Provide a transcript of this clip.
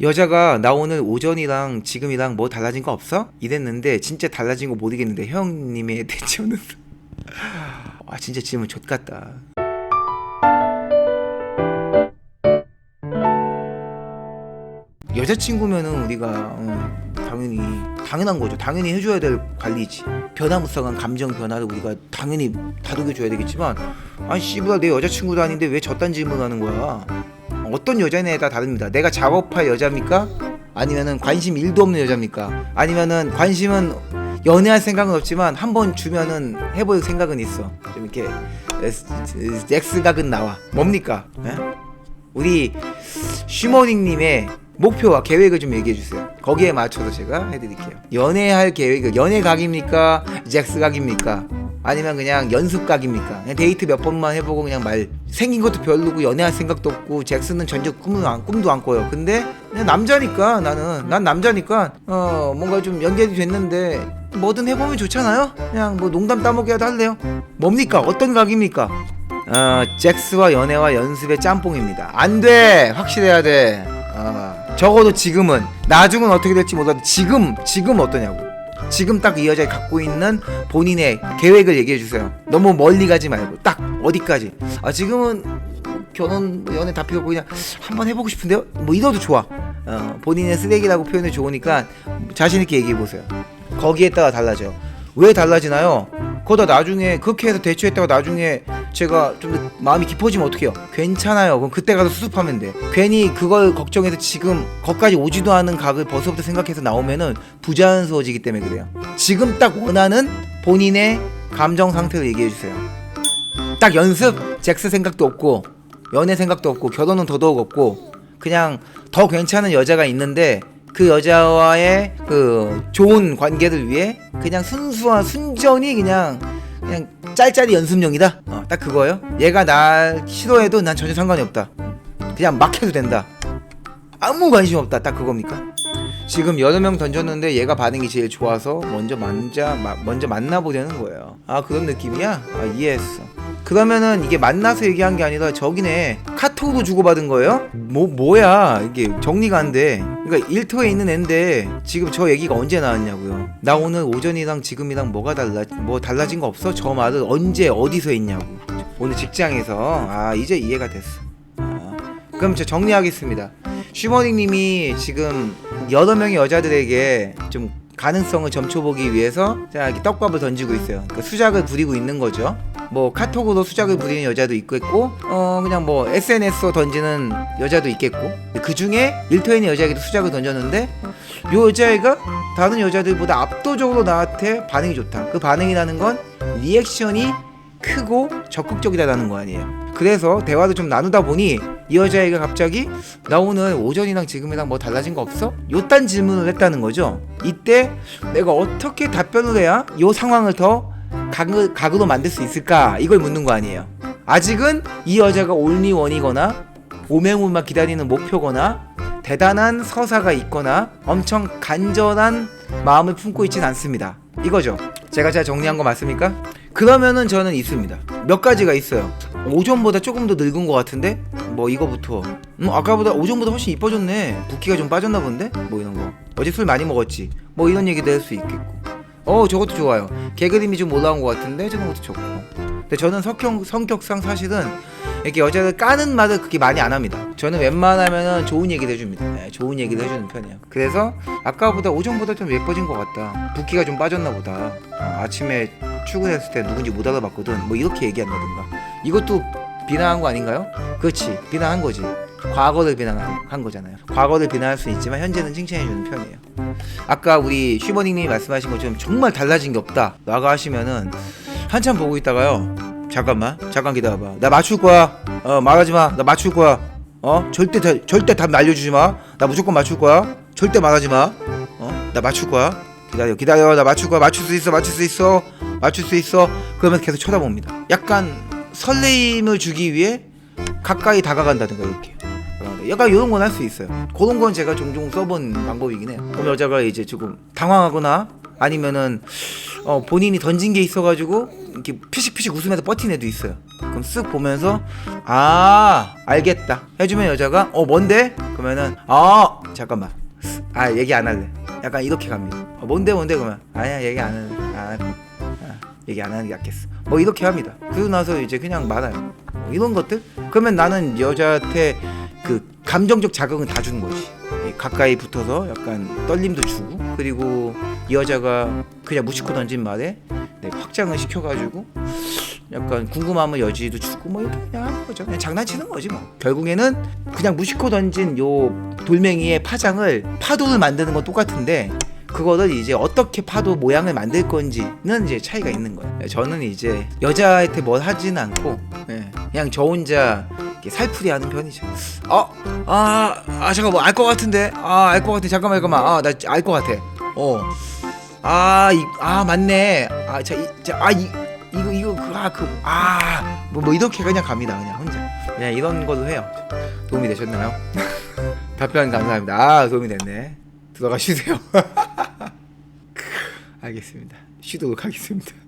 여자가 나 오늘 오전이랑 지금이랑 뭐 달라진 거 없어? 이랬는데 진짜 달라진 거 모르겠는데 형님의 대처는 아 진짜 질문 좆같다 여자친구면은 우리가 어, 당연히 당연한 거죠. 당연히 해줘야 될 관리지. 변화무쌍한 감정 변화를 우리가 당연히 다독여줘야 되겠지만 아니 씨부라 내 여자친구도 아닌데 왜 저딴 질문하는 거야? 어떤 여자냐에 따라 다릅니다. 내가 작업할 여자입니까? 아니면은 관심 1도 없는 여자입니까? 아니면은 관심은 연애할 생각은 없지만 한 번 주면은 해볼 생각은 있어. 좀 이렇게 엑스각은 나와. 뭡니까? 예? 우리 쉬머닝님의 목표와 계획을 좀 얘기해 주세요. 거기에 맞춰서 제가 해드릴게요. 연애할 계획, 연애 각입니까? 잭스 각입니까? 아니면 그냥 연습각입니까? 그냥 데이트 몇 번만 해보고 그냥 말 생긴 것도 별로고 연애할 생각도 없고 잭스는 전적 꿈도 안, 꿈도 안 꿔요. 근데 남자니까 나는 난 남자니까 어 뭔가 좀 연결이 됐는데 뭐든 해보면 좋잖아요. 그냥 뭐 농담 따먹기라도 할래요. 뭡니까? 어떤 각입니까? 어, 잭스와 연애와 연습의 짬뽕입니다. 안 돼! 확실해야 돼. 어, 적어도 지금은. 나중은 어떻게 될지 몰라도 지금, 지금 어떠냐고. 지금 딱 이 여자가 갖고 있는 본인의 계획을 얘기해 주세요. 너무 멀리 가지 말고 딱 어디까지. 아 지금은 결혼 연애 다 필요 없고 그냥 한번 해보고 싶은데요. 뭐 이러도 좋아. 어, 본인의 쓰레기라고 표현이 좋으니까 자신 있게 얘기해 보세요. 거기에 따라 달라져. 왜 달라지나요? 그러다 나중에 그렇게 해서 대처했다가 나중에 제가 좀더 마음이 깊어지면 어떡해요? 괜찮아요. 그럼 그때 가서 수습하면 돼. 괜히 그걸 걱정해서 지금 거기까지 오지도 않은 각을 벌써부터 생각해서 나오면은 부자연스러워지기 때문에 그래요. 지금 딱 원하는 본인의 감정 상태를 얘기해 주세요. 딱 연습 잭스 생각도 없고 연애 생각도 없고 결혼은 더더욱 없고 그냥 더 괜찮은 여자가 있는데 그 여자와의 그 좋은 관계를 위해 그냥 순수한 순전히 그냥 그냥 짤짤이 연습용이다. 어, 딱 그거예요. 얘가 날 싫어해도 난 전혀 상관이 없다. 그냥 막 해도 된다. 아무 관심 없다. 딱 그겁니까? 지금 여러 명 던졌는데 얘가 반응이 제일 좋아서 먼저 만자 마- 먼저 만나보려는 거예요. 아 그런 느낌이야? 아 이해했어. 그러면은 이게 만나서 얘기한 게 아니라 저기네 카톡으로 주고받은 거예요? 뭐 뭐야 이게 정리가 안 돼. 그러니까 일터에 있는 앤데 지금 저 얘기가 언제 나왔냐고요. 나 오늘 오전이랑 지금이랑 뭐가 달라 뭐 달라진 거 없어? 저 말을 언제 어디서 했냐고. 오늘 직장에서 아 이제 이해가 됐어. 아, 그럼 저 정리하겠습니다. 슈머닝님이 지금 여러 명의 여자들에게 좀 가능성을 점쳐보기 위해서 자 이렇게 떡밥을 던지고 있어요. 그러니까 수작을 부리고 있는 거죠. 뭐 카톡으로 수작을 부리는 여자도 있겠고, 어 그냥 뭐 SNS로 던지는 여자도 있겠고, 그 중에 일터에 있는 여자에게도 수작을 던졌는데 요 여자애가 다른 여자들보다 압도적으로 나한테 반응이 좋다. 그 반응이라는 건 리액션이 크고 적극적이다라는 거 아니에요. 그래서 대화를 좀 나누다 보니 이 여자애가 갑자기 나 오늘 오전이랑 지금이랑 뭐 달라진 거 없어? 요딴 질문을 했다는 거죠. 이때 내가 어떻게 답변을 해야 요 상황을 더 각을, 각으로 만들 수 있을까? 이걸 묻는 거 아니에요. 아직은 이 여자가 올리원이거나 오매물만 기다리는 목표거나 대단한 서사가 있거나 엄청 간절한 마음을 품고 있진 않습니다. 이거죠. 제가 잘 정리한 거 맞습니까? 그러면은 저는 있습니다. 몇 가지가 있어요. 오전보다 조금 더 늙은 것 같은데 뭐 이거부터 음, 아까보다 오전보다 훨씬 이뻐졌네. 붓기가 좀 빠졌나 본데 뭐 이런 거. 어제 술 많이 먹었지. 뭐 이런 얘기도 할 수 있겠고. 어 저것도 좋아요. 개그림이 좀 올라온 것 같은데 저런 것도 좋고. 근데 저는 성격 성격상 사실은 이렇게 여자를 까는 말을 그렇게 많이 안 합니다. 저는 웬만하면은 좋은 얘기를 해줍니다. 네, 좋은 얘기를 해주는 편이에요. 그래서 아까보다 오전보다 좀 예뻐진 것 같다. 붓기가 좀 빠졌나 보다. 아, 아침에 출근했을 때 누군지 못 알아봤거든. 뭐 이렇게 얘기한다든가. 이것도 비난한 거 아닌가요? 그렇지. 비난한 거지. 과거를 비난한 거잖아요. 과거를 비난할 수 있지만 현재는 칭찬해 주는 편이에요. 아까 우리 슈버닝님이 말씀하신 것처럼 정말 달라진 게 없다. 라고 하시면은 한참 보고 있다가요. 잠깐만, 잠깐 기다려봐. 나 맞출 거야. 어, 말하지 마. 나 맞출 거야. 어, 절대 다, 절대 답 알려주지 마. 나 무조건 맞출 거야. 절대 말하지 마. 어, 나 맞출 거야. 기다려, 기다려. 나 맞출 거야. 맞출 수 있어, 맞출 수 있어, 맞출 수 있어. 그러면 계속 쳐다봅니다. 약간 설레임을 주기 위해 가까이 다가간다든가 이렇게. 어, 약간 이런 건 할 수 있어요. 그런 건 제가 종종 써본 방법이긴 해요. 그럼 여자가 이제 조금 당황하거나 아니면은 어, 본인이 던진 게 있어가지고 이렇게 피식피식 웃으면서 버틴 애도 있어요. 그럼 쓱 보면서 아 알겠다 해주면 여자가 어 뭔데? 그러면은 아 잠깐만 아 얘기 안 할래 약간 이렇게 갑니다 어, 뭔데 뭔데 그러면 아니야 얘기 안 할래 아, 얘기 안 하는 게 낫겠어. 뭐 이렇게 합니다. 그러고 나서 이제 그냥 말아요. 뭐 이런 것들? 그러면 나는 여자한테 그 감정적 자극은 다 주는 거지. 이 가까이 붙어서 약간 떨림도 주고 그리고 이 여자가 그냥 무심코 던진 말에 네, 확장을 시켜가지고 약간 궁금함을 여지도 주고 뭐 이렇게 그냥 하는 거죠. 그냥 장난치는 거지 뭐. 결국에는 그냥 무심코 던진 요 돌멩이의 파장을 파도를 만드는 건 똑같은데 그거를 이제 어떻게 파도 모양을 만들 건지는 이제 차이가 있는 거예요. 저는 이제 여자한테 뭘 하지는 않고 예, 그냥 저 혼자 살풀이 하는 편이죠. 어, 아, 아 잠깐 뭐 알 것 같은데, 아 알 것 같아. 잠깐만 잠깐만, 아 나 알 것 같아. 어, 아, 이, 아 맞네. 아, 자, 이, 자, 아 이. 이거 이거 그아그아뭐 뭐 이렇게 그냥 갑니다 그냥 혼자 그냥 이런 걸로 해요 도움이 되셨나요? 답변 감사합니다 아 도움이 됐네 들어가 쉬세요 알겠습니다. 쉬도록 하겠습니다